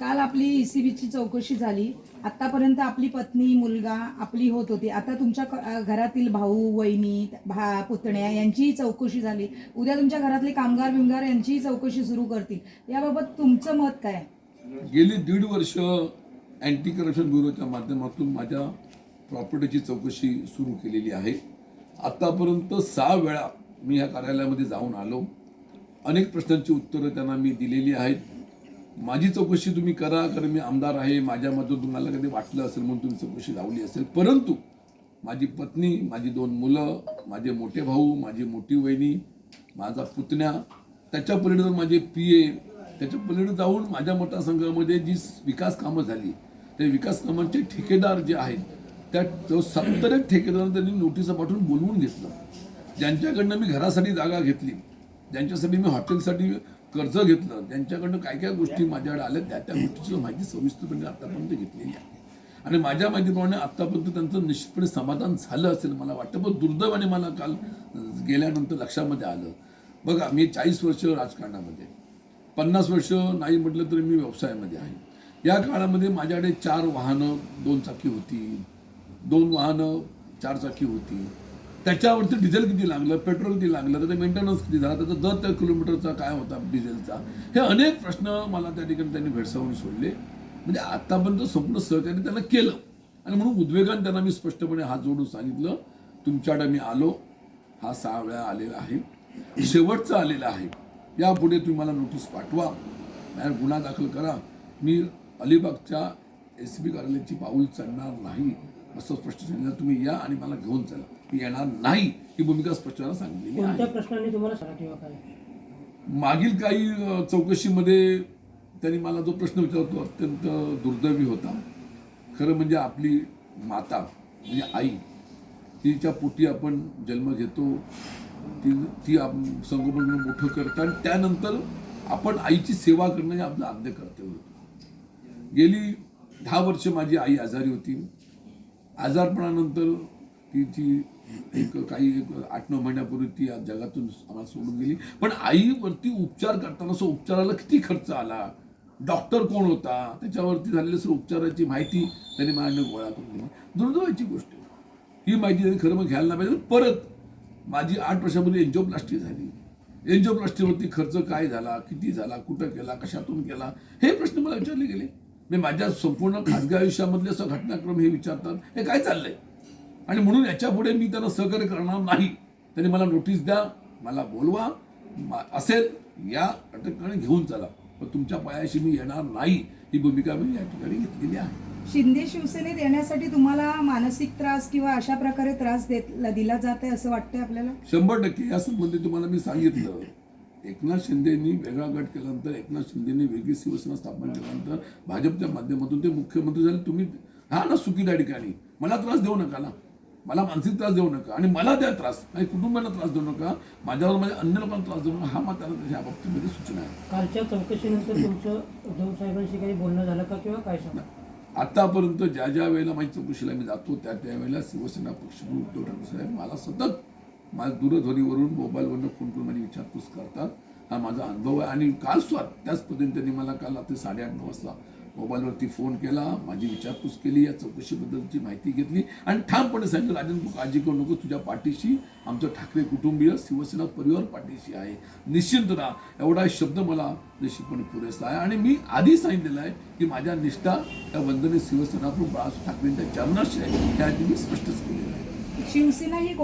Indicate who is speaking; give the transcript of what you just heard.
Speaker 1: काल आपली ईसीबीची चौकशी झाली. आतापर्यंत आपली पत्नी मुलगा आपली होत होती. आता तुमच्या घरातील भाऊ वहिनी भा पुतण्या यांचीही चौकशी झाली. उद्या तुमच्या घरातले कामगार बिमगार यांचीही चौकशी सुरू करतील. याबाबत तुमचं मत काय
Speaker 2: गेली दीड वर्ष अँटी करप्शन ब्युरोच्या माध्यमातून माझ्या प्रॉपर्टीची चौकशी सुरू केलेली आहे. आतापर्यंत सहा वेळा मी ह्या कार्यालयामध्ये जाऊन आलो. अनेक प्रश्नांची उत्तरं त्यांना मी दिलेली आहेत. माझी चौकशी तुम्ही करा कारण मी आमदार आहे माझ्यामधून तुम्हाला कधी वाटलं असेल म्हणून तुम्ही चौकशी लावली असेल. परंतु माझी पत्नी माझी दोन मुलं माझे मोठे भाऊ माझी मोठी वहिनी माझा पुतण्या त्याच्या पलीकडे माझे पी ए त्याच्या पलीकडे जाऊन माझ्या मतदारसंघामध्ये जी विकास कामं झाली त्या विकास कामांचे ठेकेदार जे आहेत त्या जो सत्तर एक ठेकेदारांना त्यांनी नोटीस पाठवून बोलवून घेतलं. ज्यांच्याकडनं मी घरासाठी जागा घेतली ज्यांच्यासाठी मी हॉटेलसाठी कर्ज घेतलं त्यांच्याकडनं काय काय गोष्टी माझ्याकडे आल्या त्या त्या गोष्टीची माहिती सविस्तरपणे आतापर्यंत घेतलेली आहे. आणि माझ्या माहितीप्रमाणे आतापर्यंत त्यांचं निश्चितपणे समाधान झालं असेल मला वाटतं पण दुर्दैवाने मला काल गेल्यानंतर लक्षामध्ये आलं. बघा मी चाळीस वर्ष राजकारणामध्ये पन्नास वर्ष नाही म्हटलं तरी मी व्यवसायामध्ये आहे. या काळामध्ये माझ्याकडे चार वाहनं दोन चाकी होती. दोन वाहनं चार चाकी होती. त्याच्यावरती डिझेल किती लागलं पेट्रोल किती लागलं त्याचा मेंटेनन्स किती झाला त्याचा दर त्या किलोमीटरचा काय होता डिझेलचा? हे अनेक प्रश्न मला त्या ठिकाणी त्यांनी भेडसावून सोडले. म्हणजे आतापर्यंत संपूर्ण सहकार्य त्यांना केलं. आणि म्हणून उद्वेगाने त्यांना मी स्पष्टपणे हात जोडून सांगितलं तुमच्याकडे मी आलो. हा सहा वेळा आलेला आहे. शेवटचा आलेला आहे. यापुढे तुम्ही मला नोटीस पाठवा. बाहेर गुन्हा दाखल करा. मी अलिबागच्या एस बी कार्यालयाची पाऊल चढणार नाही. असं स्पष्ट सांगितलं तुम्ही या आणि मला घेऊन चला. मी येणार नाही ही भूमिका स्पष्टपणे सांगितलेली आहे.
Speaker 3: कोणत्या प्रश्नांनी तुम्हाला सांगा किंवा काय
Speaker 2: मागील काही अ, चौकशीमध्ये त्यांनी मला जो प्रश्न विचारला तो अत्यंत दुर्दैवी होता. खरं म्हणजे आपली माता म्हणजे आई तिच्या पोटी आपण जन्म घेतो. ती ती आप- संगोपन करून मोठं करतं आणि त्यानंतर आपण आईची सेवा करणं हे आपलं आद्य कर्तव्य होतं. गेली दहा वर्ष माझी आई आजारी होती. आजारपणानंतर तिची एक काही एक आठ नऊ महिन्यापूर्वी ती जगातून आम्हाला सोडून गेली. पण आईवरती उपचार करताना असं उपचाराला किती खर्च आला? डॉक्टर कोण होता? त्याच्यावरती झालेली सर्व उपचाराची माहिती त्यांनी माझ्याकडे गोळा करून दिली. दुर्दैवाची गोष्ट ही माहिती त्यांनी खरं मग घ्यायला नाही पाहिजे. परत माझी आठ वर्षापूर्वी एन्जिओप्लास्टी झाली. एन्जिओप्लास्टीवरती खर्च काय झाला? किती झाला? कुठं केला? कशातून केला? हे प्रश्न मला विचारले गेले. मी माझ्या संपूर्ण खासगी आयुष्यामधले असं घटनाक्रम हे विचारतात हे काय चाललंय? आणि म्हणून याच्यापुढे मी त्यांना सहकार्य करणार नाही. त्यांनी मला नोटीस द्या मला बोलवा असेल या ठिकाणी घेऊन चला. पण तुमच्या पायाशी मी येणार नाही. ही भूमिका मी या ठिकाणी घेतलेली आहे.
Speaker 1: शिंदे शिवसेनेत येण्यासाठी तुम्हाला मानसिक त्रास किंवा अशा प्रकारे त्रास देत दिला जात आहे असं वाटतंय आपल्याला?
Speaker 2: शंभर टक्के या संबंधी तुम्हाला मी सांगितलं. एकनाथ शिंदेनी वेगळा गट केल्यानंतर एकनाथ शिंदेनी वेगळी शिवसेना स्थापन केल्यानंतर भाजपच्या माध्यमातून ते मुख्यमंत्री झाले. तुम्ही हा ना चुकी त्या ठिकाणी मला त्रास देऊ नका ना. मला मानसिक त्रास देऊ नका. आणि मला द्या त्रास आणि कुटुंबाला त्रास देऊ नका. माझ्यावर माझ्या अन्य लोकांना त्रास देऊ नका. हा मात्र त्याच्या बाबतीमध्ये सूचना आहे.
Speaker 3: कालच्या चौकशीनंतर तुमचं उद्धव साहेबांशी काही बोलणं झालं का किंवा काय सांगा?
Speaker 2: आतापर्यंत ज्या ज्या वेळेला माझी चौकशीला मी जातो त्या त्या वेळेला शिवसेना पक्षप्रमुख उद्धव ठाकरे साहेब मला सतत माझ्या दूरध्वनीवरून मोबाईलवरनं फोन करून माझी विचारपूस करतात. हा माझा अनुभव आहे. आणि काल सुद्धा त्याच पद्धतीने त्यांनी मला काल रात्री साडेआठ नऊ वाजता मोबाईलवरती फोन केला. माझी विचारपूस केली. या चौकशीबद्दलची माहिती घेतली. आणि ठामपणे सांगितलं राजन तू काळजी करू नको तुझ्या पाठीशी आमचं ठाकरे कुटुंबीय शिवसेना परिवार पाठीशी आहे. निश्चिंत राहा. एवढा शब्द मला निश्चितपणे पुरेसा आहे. आणि मी आधी सांगितलेलं आहे की माझ्या निष्ठा त्या वंदने शिवसेना बाळासाहेब ठाकरेंच्या चरणाशी आहे. त्या मी स्पष्टच केलेलं आहे.
Speaker 1: शिवसेना ही